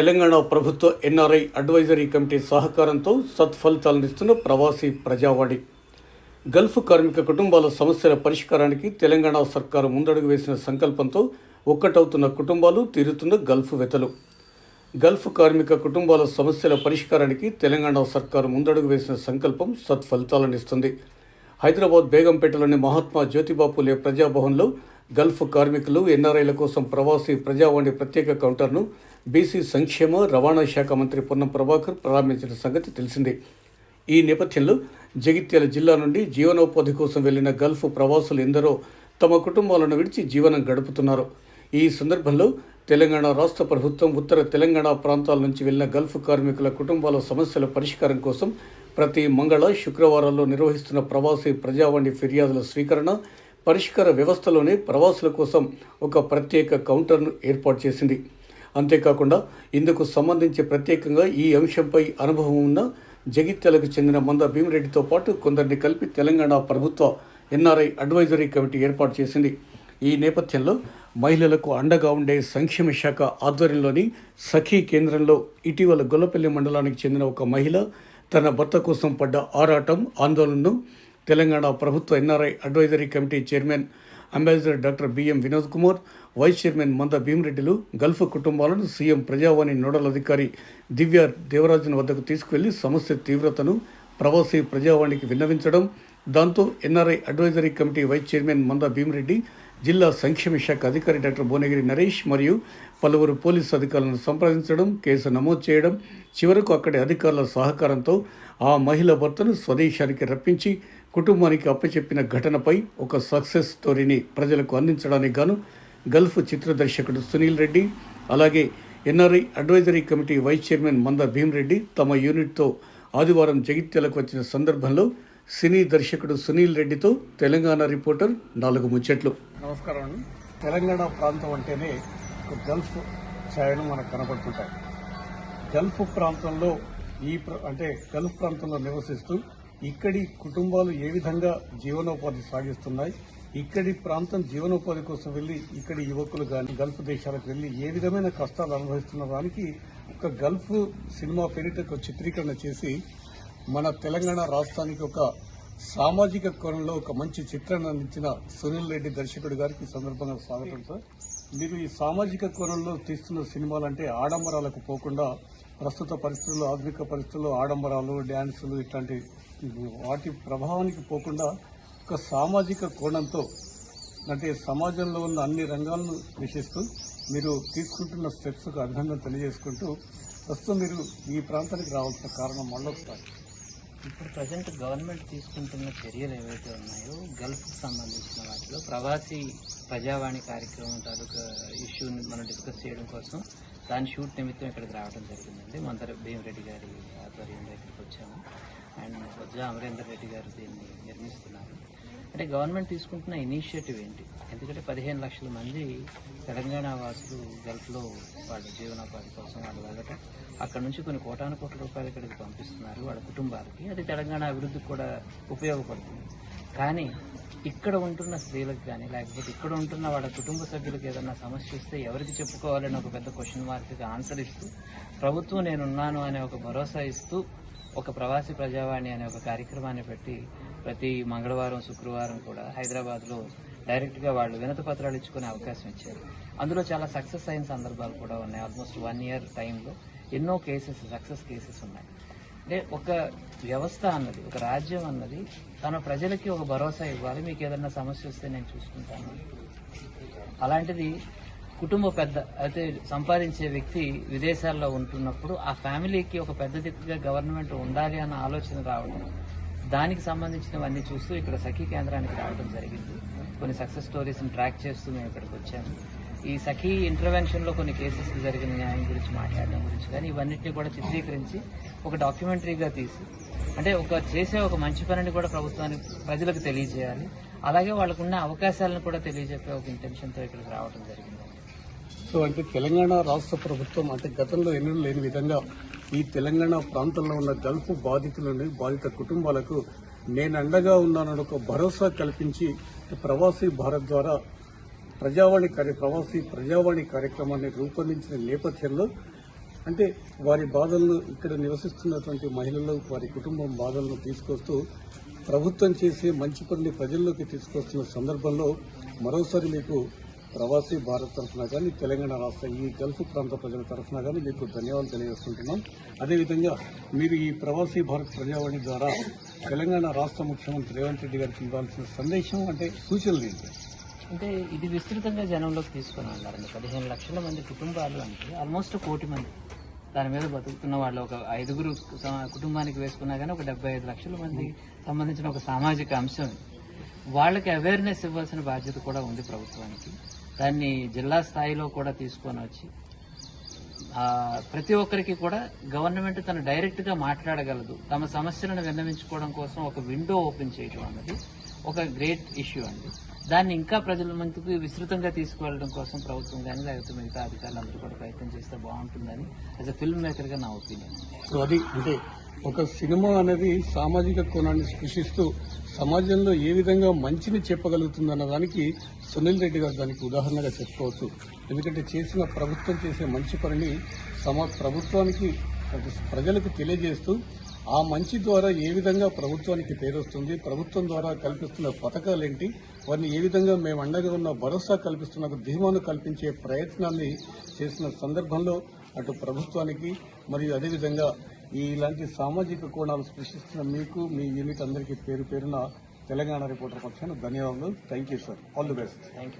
తెలంగాణ ప్రభుత్వ NRI advisory committee సహకారంతో సత్ఫలితాలనిస్తున్న ప్రవాసీ ప్రజావాణి. Gulf కార్మిక కుటుంబాల సమస్యల పరిష్కారానికి తెలంగాణ సర్కారు ముందడుగు వేసిన సంకల్పంతో ఒక్కటవుతున్న కుటుంబాలు తీరుతున్న గల్ఫ్ వెతలు. గల్ఫ్ కార్మిక కుటుంబాల సమస్యల పరిష్కారానికి తెలంగాణ సర్కారు ముందడుగు వేసిన సంకల్పం సత్ఫలితాలనిస్తుంది. హైదరాబాద్ బేగంపేటలోని మహాత్మా జ్యోతిబాపులే ప్రజాభవన్లో గల్ఫ్ కార్మికులు ఎన్ఆర్ఐల కోసం ప్రవాసీ ప్రజావాణి ప్రత్యేక కౌంటర్ను బీసీ సంక్షేమ రవాణా శాఖ మంత్రి పొన్నం ప్రభాకర్ ప్రారంభించిన సంగతి తెలిసిందే. ఈ నేపథ్యంలో జగిత్యాల జిల్లా నుండి జీవనోపాధి కోసం వెళ్ళిన గల్ఫ్ ప్రవాసులు ఎందరో తమ కుటుంబాలను విడిచి జీవనం గడుపుతున్నారు. ఈ సందర్భంలో తెలంగాణ రాష్ట్ర ప్రభుత్వం ఉత్తర తెలంగాణ ప్రాంతాల నుంచి వెళ్ళిన గల్ఫ్ కార్మికుల కుటుంబాల సమస్యల పరిష్కారం కోసం ప్రతి మంగళ శుక్రవారాల్లో నిర్వహిస్తున్న ప్రవాసీ ప్రజావాణి ఫిర్యాదుల స్వీకరణ పరిష్కార వ్యవస్థలోనే ప్రవాసుల కోసం ఒక ప్రత్యేక కౌంటర్ను ఏర్పాటు చేసింది. అంతేకాకుండా ఇందుకు సంబంధించి ప్రత్యేకంగా ఈ అంశంపై అనుభవం ఉన్న జగిత్యాలకు చెందిన మంద భీమిరెడ్డితో పాటు కొందరిని కలిపి తెలంగాణ ప్రభుత్వ ఎన్ఆర్ఐ అడ్వైజరీ కమిటీ ఏర్పాటు చేసింది. ఈ నేపథ్యంలో మహిళలకు అండగా ఉండే సంక్షేమ శాఖ ఆధ్వర్యంలోని సఖీ కేంద్రంలో ఇటీవల గొల్లపల్లి మండలానికి చెందిన ఒక మహిళ తన భర్త కోసం పడ్డ ఆరాటం ఆందోళనను తెలంగాణ ప్రభుత్వ NRI advisory committee chairman ambassador doctor B M Vinod Kumar vice chairman Manda భీమరెడ్డిలు Gulf కుటుంబాలను సీఎం ప్రజావాణి నోడల్ అధికారి దివ్య దేవరాజన్ వద్దకు తీసుకువెళ్ళి సమస్య తీవ్రతను ప్రవాసీ ప్రజావాణికి విన్నవించడం దాంతో NRI advisory committee vice chairman Manda Bheemreddy జిల్లా సంక్షేమ శాఖ అధికారి డాక్టర్ భువనగిరి నరేష్ మరియు పలువురు పోలీసు అధికారులను సంప్రదించడం కేసు నమోదు చేయడం చివరకు అక్కడి అధికారుల సహకారంతో ఆ మహిళ భర్తను స్వదేశానికి రప్పించి కుటుంబానికి అప్పచెప్పిన ఘటనపై ఒక సక్సెస్ స్టోరీని ప్రజలకు అందించడానికి గాను గల్ఫ్ చిత్ర దర్శకుడు సునీల్ రెడ్డి అలాగే NRI advisory committee vice chairman Manda Bheemreddy తమ యూనిట్తో ఆదివారం జగిత్యాలకు వచ్చిన సందర్భంలో సినీ దర్శకుడు సునీల్ రెడ్డితో తెలంగాణ రిపోర్టర్ నాలుగు ముచ్చట్లు. నమస్కారం అండి. తెలంగాణ ప్రాంతం అంటేనే ఒక గల్ఫ్ ఛాయలు మనకు కనబడుతుంటాయి గల్ఫ్ ప్రాంతంలో ఈ ప్ర- అంటే గల్ఫ్ ప్రాంతంలో నివసిస్తూ ఇక్కడి కుటుంబాలు ఏ విధంగా జీవనోపాధి సాగిస్తున్నాయి? ఇక్కడి ప్రాంతం జీవనోపాధి కోసం వెళ్ళి ఇక్కడి యువకులు కానీ గల్ఫ్ దేశాలకు వెళ్ళి ఏ విధమైన కష్టాలు అనుభవిస్తున్న దానికి ఒక గల్ఫ్ సినిమా పేరిట ఒక చిత్రీకరణ చేసి మన తెలంగాణ రాష్ట్రానికి ఒక సామాజిక కోణంలో ఒక మంచి చిత్రాన్ని అందించిన సునీల్ రెడ్డి దర్శకుడు గారికి సందర్భంగా స్వాగతం సార్. మీరు ఈ సామాజిక కోణంలో తీస్తున్న సినిమాలు అంటే ఆడంబరాలకు పోకుండా ప్రస్తుత పరిస్థితుల్లో ఆధునిక పరిస్థితుల్లో ఆడంబరాలు డ్యాన్సులు ఇట్లాంటి వాటి ప్రభావానికి పోకుండా ఒక సామాజిక కోణంతో అంటే సమాజంలో ఉన్న అన్ని రంగాలను వీక్షిస్తూ మీరు తీసుకుంటున్న స్టెప్స్కు అభినందన తెలియజేసుకుంటూ ప్రస్తుతం మీరు ఈ ప్రాంతానికి రావాల్సిన కారణం మళ్ళొకసారి. ఇప్పుడు ప్రజెంట్ గవర్నమెంట్ తీసుకుంటున్న చర్యలు ఏవైతే ఉన్నాయో గల్ఫ్కి సంబంధించిన వాటిలో ప్రవాసీ ప్రజావాణి కార్యక్రమం తాలూకా ఇష్యూని మనం డిస్కస్ చేయడం కోసం దాని షూట్ నిమిత్తం ఇక్కడికి రావడం జరిగిందండి. మందర భీమరెడ్డి గారి ఆధ్వర్యంలో ఇక్కడికి వచ్చాము. అండ్ అమరేందర్ రెడ్డి గారు దీన్ని నిర్మిస్తున్నారు. అంటే గవర్నమెంట్ తీసుకుంటున్న ఇనిషియేటివ్ ఏంటి? ఎందుకంటే పదిహేను లక్షల మంది తెలంగాణ వాసులు గల్ఫ్లో వాళ్ళ జీవనోపాధి కోసం వాళ్ళు వెళ్ళటం అక్కడ నుంచి కొన్ని కోటాను కోట్ల రూపాయలు ఇక్కడికి పంపిస్తున్నారు వాళ్ళ కుటుంబాలకి. అది తెలంగాణ అభివృద్ధికి కూడా ఉపయోగపడుతుంది. కానీ ఇక్కడ ఉంటున్న స్త్రీలకు కానీ లేకపోతే ఇక్కడ ఉంటున్న వాళ్ళ కుటుంబ సభ్యులకు ఏదైనా సమస్య వస్తే ఎవరికి చెప్పుకోవాలని ఒక పెద్ద క్వశ్చన్ మార్క్కి ఆన్సర్ ఇస్తూ ప్రభుత్వం నేనున్నాను అనే ఒక భరోసా ఇస్తూ ఒక ప్రవాసీ ప్రజావాణి అనే ఒక కార్యక్రమాన్ని పెట్టి ప్రతి మంగళవారం శుక్రవారం కూడా హైదరాబాద్లో డైరెక్ట్గా వాళ్ళు వినతి పత్రాలు ఇచ్చుకునే అవకాశం ఇచ్చారు. అందులో చాలా సక్సెస్ అయిన సందర్భాలు కూడా ఉన్నాయి. ఆల్మోస్ట్ వన్ ఇయర్ టైంలో ఎన్నో కేసెస్ సక్సెస్ కేసెస్ ఉన్నాయి. అంటే ఒక వ్యవస్థ అన్నది ఒక రాజ్యం అన్నది తన ప్రజలకి ఒక భరోసా ఇవ్వాలి. మీకు ఏదైనా సమస్య వస్తే నేను చూసుకుంటాను. అలాంటిది కుటుంబ పెద్ద అయితే సంపాదించే వ్యక్తి విదేశాల్లో ఉంటున్నప్పుడు ఆ ఫ్యామిలీకి ఒక పెద్ద దిక్కుగా గవర్నమెంట్ ఉండాలి అన్న ఆలోచన రావడం దానికి సంబంధించినవన్నీ చూస్తూ ఇక్కడ సఖీ కేంద్రానికి రావడం జరిగింది. కొన్ని సక్సెస్ స్టోరీస్ని ట్రాక్ చేస్తూ మేము ఇక్కడికి వచ్చాము. ఈ సఖీ ఇంటర్వెన్షన్లో కొన్ని కేసెస్ జరిగిన న్యాయం గురించి మాట్లాడడం గురించి కానీ ఇవన్నిటిని కూడా చిత్రీకరించి ఒక డాక్యుమెంటరీగా తీసి అంటే ఒక చేసే ఒక మంచి పనిని కూడా ప్రభుత్వానికి ప్రజలకు తెలియజేయాలి. అలాగే వాళ్ళకున్న అవకాశాలను కూడా తెలియజెప్పే ఒక ఇంటెన్షన్తో ఇక్కడికి రావడం జరిగింది. సో అంటే తెలంగాణ రాష్ట్ర ప్రభుత్వం అంటే గతంలో ఎన్నడూ లేని విధంగా ఈ తెలంగాణ ప్రాంతంలో ఉన్న గల్ఫ్ బాధితులని బాధిత కుటుంబాలకు నేను అండగా ఉన్నానని ఒక భరోసా కల్పించి ప్రవాసీ భారత్ ద్వారా ప్రజావాణి కార్య ప్రవాసీ ప్రజావాణి కార్యక్రమాన్ని రూపొందించిన నేపథ్యంలో అంటే వారి బాధలను ఇక్కడ నివసిస్తున్నటువంటి మహిళలు వారి కుటుంబం బాధలను తీసుకొస్తూ ప్రభుత్వం చేసే మంచి పనిని ప్రజల్లోకి తీసుకొస్తున్న సందర్భంలో మరోసారి మీకు ప్రవాసీ భారత్ తరఫున కానీ తెలంగాణ రాష్ట్ర ఈ గల్ఫ్ ప్రాంత ప్రజల తరఫున కానీ మీకు ధన్యవాదాలు తెలియజేసుకుంటున్నాం. అదేవిధంగా మీరు ఈ ప్రవాసీ భారత్ ప్రజావాణి ద్వారా తెలంగాణ రాష్ట్ర ముఖ్యమంత్రి రేవంత్ రెడ్డి గారికి ఇవ్వాల్సిన సందేశం అంటే సూచనలు ఏంటి? అంటే ఇది విస్తృతంగా జనంలోకి తీసుకుని వెళ్ళారండి పదిహేను లక్షల మంది కుటుంబాలు అంటే ఆల్మోస్ట్ కోటి మంది. దాని మీద బతుకుతున్న వాళ్ళు ఒక ఐదుగురు కుటుంబానికి వేసుకున్నా కానీ ఒక డెబ్బై ఐదు లక్షల మంది సంబంధించిన ఒక సామాజిక అంశం. వాళ్ళకి అవేర్నెస్ ఇవ్వాల్సిన బాధ్యత కూడా ఉంది ప్రభుత్వానికి. దాన్ని జిల్లా స్థాయిలో కూడా తీసుకొని వచ్చి ప్రతి ఒక్కరికి కూడా గవర్నమెంట్ తను డైరెక్ట్గా మాట్లాడగలదు. తమ సమస్యలను విన్నవించుకోవడం కోసం ఒక విండో ఓపెన్ చేయడం అన్నది ఒక గ్రేట్ ఇష్యూ అండి. దాన్ని ఇంకా ప్రజల ముందుకు విస్తృతంగా తీసుకువెళ్ళడం కోసం ప్రభుత్వం కానీ లేకపోతే మిగతా అధికారులు అందరూ కూడా ప్రయత్నం చేస్తే బాగుంటుందని యాజ్ అ ఫిల్మ్ మేకర్గా నా ఒపీనియన్. సో అది అంటే ఒక సినిమా అనేది సామాజిక కోణాన్ని స్పృశిస్తూ సమాజంలో ఏ విధంగా మంచిని చెప్పగలుగుతుందన్న దానికి సునీల్ రెడ్డి గారు దానికి ఉదాహరణగా చెప్పుకోవచ్చు. ఎందుకంటే చేసిన ప్రభుత్వం చేసే మంచి పనిని సమా ప్రభుత్వానికి ప్రజలకు తెలియజేస్తూ ఆ మంచి ద్వారా ఏ విధంగా ప్రభుత్వానికి పేరు వస్తుంది ప్రభుత్వం ద్వారా కల్పిస్తున్న పథకాలు ఏంటి వారిని ఏ విధంగా మేము అండగా ఉన్న భరోసా కల్పిస్తున్న ధీమాను కల్పించే ప్రయత్నాన్ని చేసిన సందర్భంలో అటు ప్రభుత్వానికి మరియు అదేవిధంగా ఇలాంటి సామాజిక కోణాలు సృష్టిస్తున్న మీకు మీ యూనిట్ అందరికీ పేరు పేరున తెలంగాణ రిపోర్టర్ పక్షాన ధన్యవాదాలు thank you sir all the best thank you